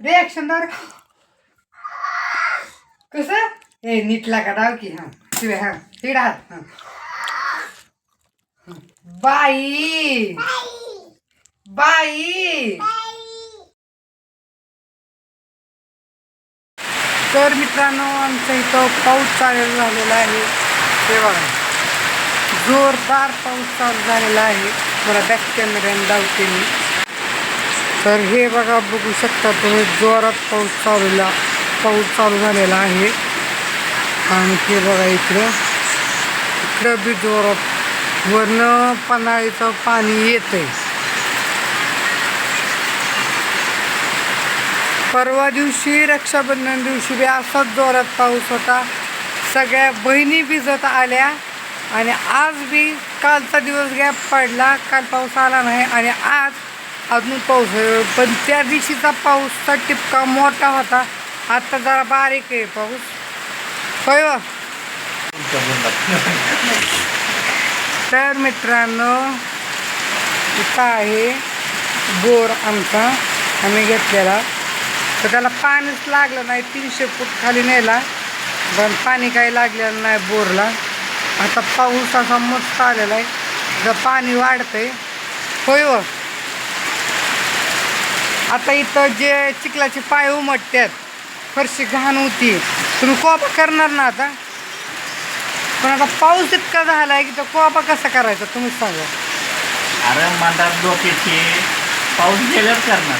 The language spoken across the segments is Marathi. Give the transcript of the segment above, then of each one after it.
रिॲक्शन दार कसं? हे नीट लागा डाव की हा. शिवाय हा. तिकडे हात हा. बाई. बाई. तर मित्रांनो आमच्या इथं पाऊस चालू झालेला आहे. ते बघा. जोरदार पाऊस चालू झालेला आहे. मला बॅक कॅमेऱ्याने धावते मी तर हे बघा बघू शकता तुम्ही जोरात पाऊस चालूला पाऊस चालू झालेला आहे. आणि हे बघा इकडं इकडं बी जोरात वरनं पन्हाळीचं पाणी येतंय. परवा दिवशी रक्षाबंधन दिवशी बी असाच जोरात पाऊस होता. सगळ्या बहिणी भिजत आल्या आणि आज बी कालचा दिवस गॅप पडला. काल पाऊस आला नाही आणि आज अजून पाऊस पण त्या दिवशीचा पाऊसचा टिपका मोठा होता. आता जरा बारीक आहे पाऊस. होय हो. तर मित्रांनो इथं आहे बोर आमचा आम्ही घेतलेला. तर त्याला पाणीच लागलं नाही. तीनशे फूट खाली नेला. पण पाणी काही लागलेलं नाही बोरला. आता पाऊस असा मस्त आलेला आहे. जर पाणी वाढतंय. होय वा आता इथं जे चिखलाचे पाय उमटतात फरशी घाण होती. तुम्ही कोपा करणार ना आता? पण आता पाऊस इतका झाला आहे की तो कोपा कसा करायचा तुम्हीच सांगा. अरे मंदार डोक्याचे पाऊस गेल्यावर करणार.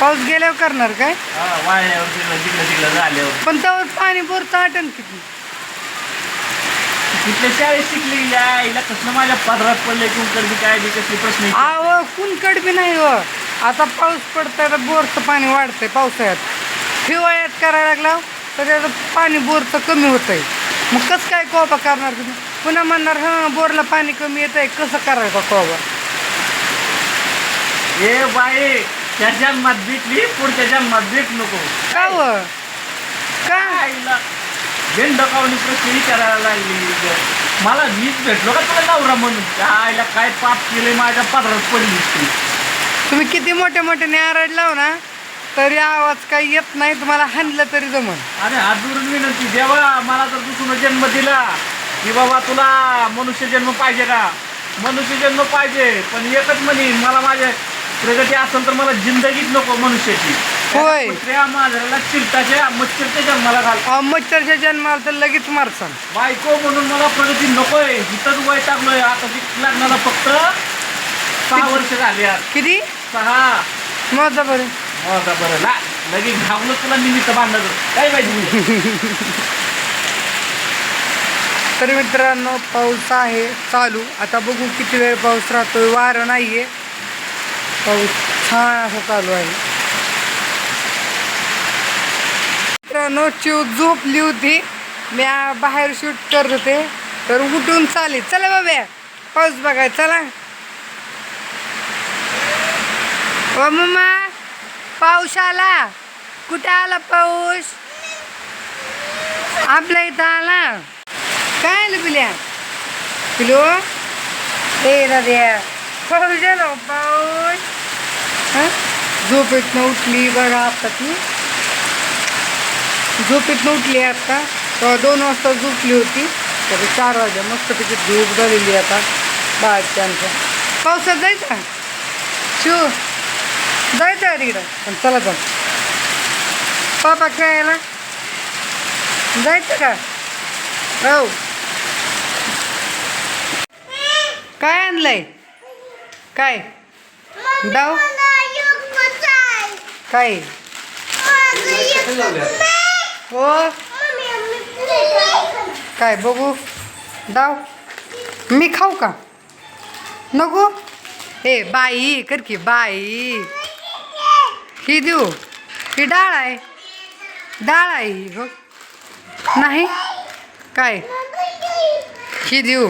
पाऊस गेल्यावर करणार काय? हा, वाळल्यावर तिकडं तिकडं तिकडं झाल्यावर. पण त्यावर पाणी बोरचं आटन किती? तिथल्या शाळेत शिकली या हिला कसलं माझ्या पदरात पडले किंवा कर्ज काय बी कसली प्रश्न. आव कुणकड बी नाही व आता पाऊस पडतंय तर बोरचं पाणी वाढतंय पावसाळ्यात. हिवाळ्यात करायला लागला तर त्याचं पाणी बोरचं कमी होतंय. मग कसं काय कोबा करणार तुम्ही? पुन्हा म्हणणार हां बोरला पाणी कमी येत आहे कसं करायचं कोबा? ए बाई त्या जन्मात भेटली पुढच्या जन्मात भेट नको. का व? का? आईला बेंडकावणी प्रश्न विचारायला लागली. मला मीच भेटलो का तुला नवरा म्हणून? त्या आईला काय पाप केले माझ्या पदरात पडली ती तुम्ही किती मोठे मोठे नारळ लाव ना तरी आवाज काही येत नाही तुम्हाला हाणलं तरी जमन. अरे हात जोडून विनंती देवा मला जर दुसरं जन्म दिला. की बाबा तुला मनुष्य जन्म पाहिजे का? मनुष्य जन्म पाहिजे पण एकच म्हणी मला माझ्या प्रगती असेल तर मला जिंदगीच नको मनुष्याची. होय. कुत्र्या मांजराला चिरताच्या मच्छरच्या जन्माला घाल. अहो, मच्छरच्या जन्माला तर लगेच मारसान बायको म्हणून मला प्रगती नकोय इथंच वय टाकलोय. आता ती लग्नाला फक्त सहा वर्ष झाली किती? सहा. माझा बरं. का बरं. ला लगेच घावलं तुला निमित्त बांधलं काय पाहिजे तर मित्रांनो पाऊस आहे चालू. आता बघू किती वेळ पाऊस राहतोय. वारं नाहीये. पाऊस छान असं चालू आहे. मित्रांनो चिव झोपली होती. मी बाहेर शूट करत होते. तर उठून चालेल. चला बाबा पाऊस बघाय चला. ओ मम्मा पाऊस आला कुठे आला पाऊस? आपल्या इथं आला. काय आलं पिल्या? पिलो? ए दाद्या पाऊस झाला हो, पाऊस. हां? झोपेतनं उठली बघा आता ती. झोपेतनं उठली आता. तेव्हा दोन वाजता झोपली होती. तर चार वाजे मस्त तिची झोप झालेली आता. बाळच्या आमच्या. पावसात जायचं? शिव. जायचं आहे तिकडं. पण चला जाऊ. पापा खेळायला जायचं का? हो काय आणलंय? काय? डाव? काय? हो? काय बघू. डाव. मी खाऊ का? नको? ए बाई कर की बाई. ही देऊ. ही डाळ आहे. डाळ आहे ही हो. नाही? काय? ही देऊ.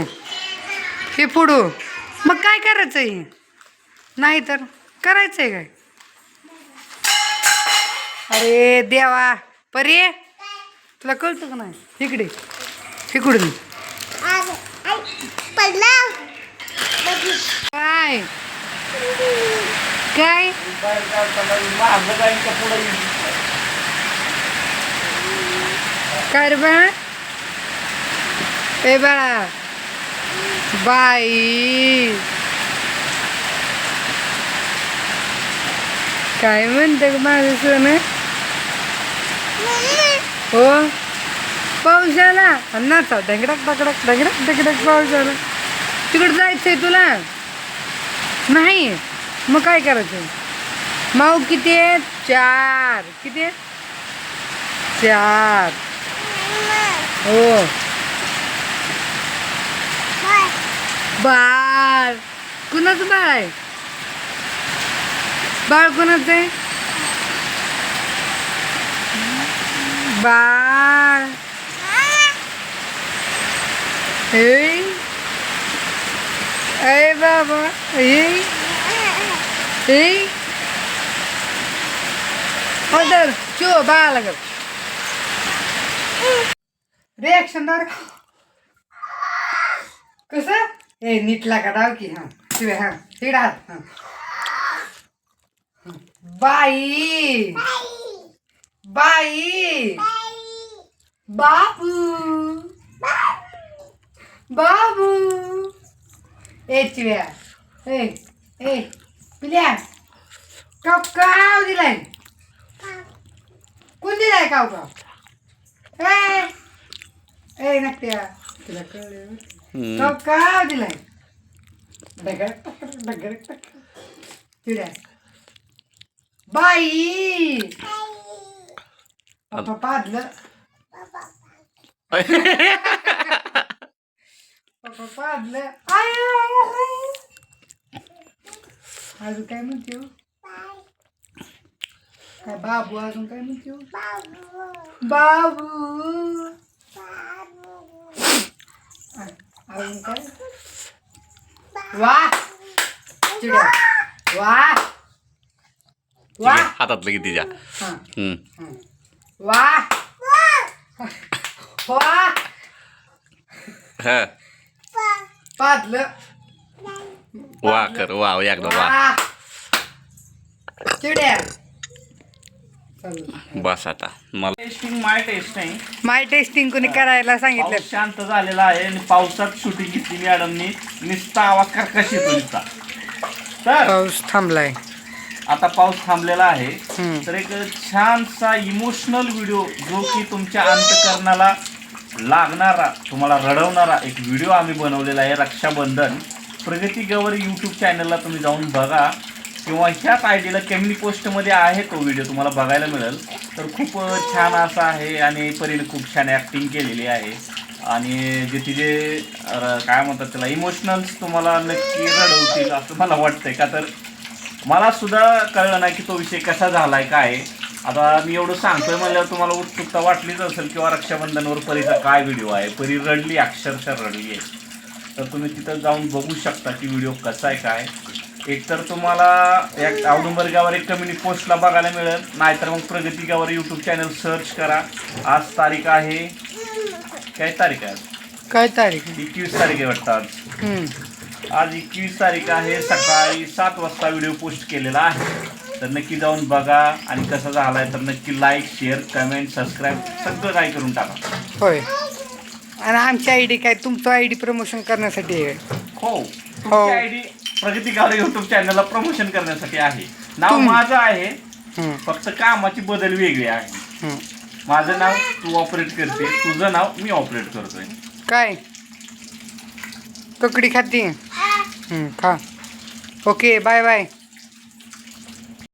ही पुडू. मग काय करायचं आहे? नाही तर करायचं आहे काय? अरे देवा. परी तुला कळतं का नाही? इकडे. इकडून काय काय बाहेर पुढे काय रे बाळा? ए बाळा. बाई. काय म्हणते ग माझं सोनं? हो? पाऊस आला आणि नाचा. दगडक ढगडक ढंगडक ढगडक पाऊस आला तिकडे जायचंय तुला? नाही? मग काय करायचं? माऊ किती आहेत? चार. किती आहेत? चार. हो. बाळ. कुणाचं बाळ आहे? बाळ कुणाचं आहे? बाळ. हे अरे बाबा हे हे ऑर्डर चो बाळाला कर रिॲक्शन दार कसं? ए नीट लागा डाव की? हां शिवे हां तिकडे हात हां. बाई. बाई. बाबू. बाबू. ए चिव्या ए ए पिल्या. काव काव दिलाय? कोण दिलाय काव काव ए ए नकट्या तुला कळलं? काव काव दिलाय. चिड्या बाई! पप्पा पाडलं पप्पा आय आय, आय. अजून काय म्हणते हो? काय बाबू अजून काय म्हणते हो? बाबू. आ, अजून काय? वा. चिड्या. वा. वा. हातातलं की तिच्या. हा. हम्म. वा. वा. हा. पाडलं वा कर. वा एकदा वा. वा. चिड्या. बस आता. मला testing my testing my testing कोणी करायला सांगितलं? पाऊस शांत झालेला आहे आणि पावसात शूटिंग घेतली मॅडमनी नुसता आवाज कर्कश येतो नुसता. तर पाऊस थांबलाय. आता पाऊस थांबलेला आहे. तर एक छानसा इमोशनल व्हिडिओ जो की तुमच्या अंतकरणाला लागणारा तुम्हाला रडवणारा एक व्हिडिओ आम्ही बनवलेला आहे रक्षाबंधन. प्रगती गवर यूट्यूब चॅनलला तुम्ही जाऊन बघा. किंवा ह्याच आय डीला कम्युनी पोस्टमध्ये आहे तो व्हिडिओ तुम्हाला बघायला मिळेल. तर खूप छान असा आहे आणि परीने खूप छान ॲक्टिंग केलेली आहे. आणि जे तिचे काय म्हणतात त्याला इमोशनल्स तुम्हाला नक्की रडवतील असं मला वाटतंय. का तर मला सुद्धा कळलं नाही की तो विषय कसा झाला आहे. काय आता मी एवढं सांगतोय म्हणल्यावर तुम्हाला उत्सुकता वाटलीच असेल किंवा रक्षाबंधनवर परीचा काय व्हिडिओ आहे. परी रडली अक्षरशः रडली आहे. तर तुम्ही तिथं जाऊन बघू शकता की व्हिडिओ कसा आहे काय एकतर तुम्हाला एक औदुंबर गावावर एक कम्युनिटी पोस्टला बघायला मिळेल. नाहीतर मग प्रगती गावावर यूट्यूब चॅनल सर्च करा. आज तारीख आहे काय तारीख आहे आज? काय तारीख एकवीस तारीख आहे वाटतं आज. हम्म. आज एकवीस तारीख आहे सकाळी सात वाजता व्हिडिओ पोस्ट केलेला आहे. तर नक्की जाऊन बघा आणि कसा झालाय तर नक्की लाईक शेअर कमेंट सबस्क्राईब सगळं काय करून टाका. होय. आणि आमची आय डी काय? तुमचं आय डी प्रमोशन करण्यासाठी आहे. हो. हो. आयडी प्रगती गाव युट्यूब चॅनलला प्रमोशन करण्यासाठी आहे. नाव माझं आहे. फक्त कामाची बदल वेगळी आहे. माझं नाव तू ऑपरेट करते. तुझं नाव मी ऑपरेट करतोय. काय? ककडी खाती? खा. Okay bye bye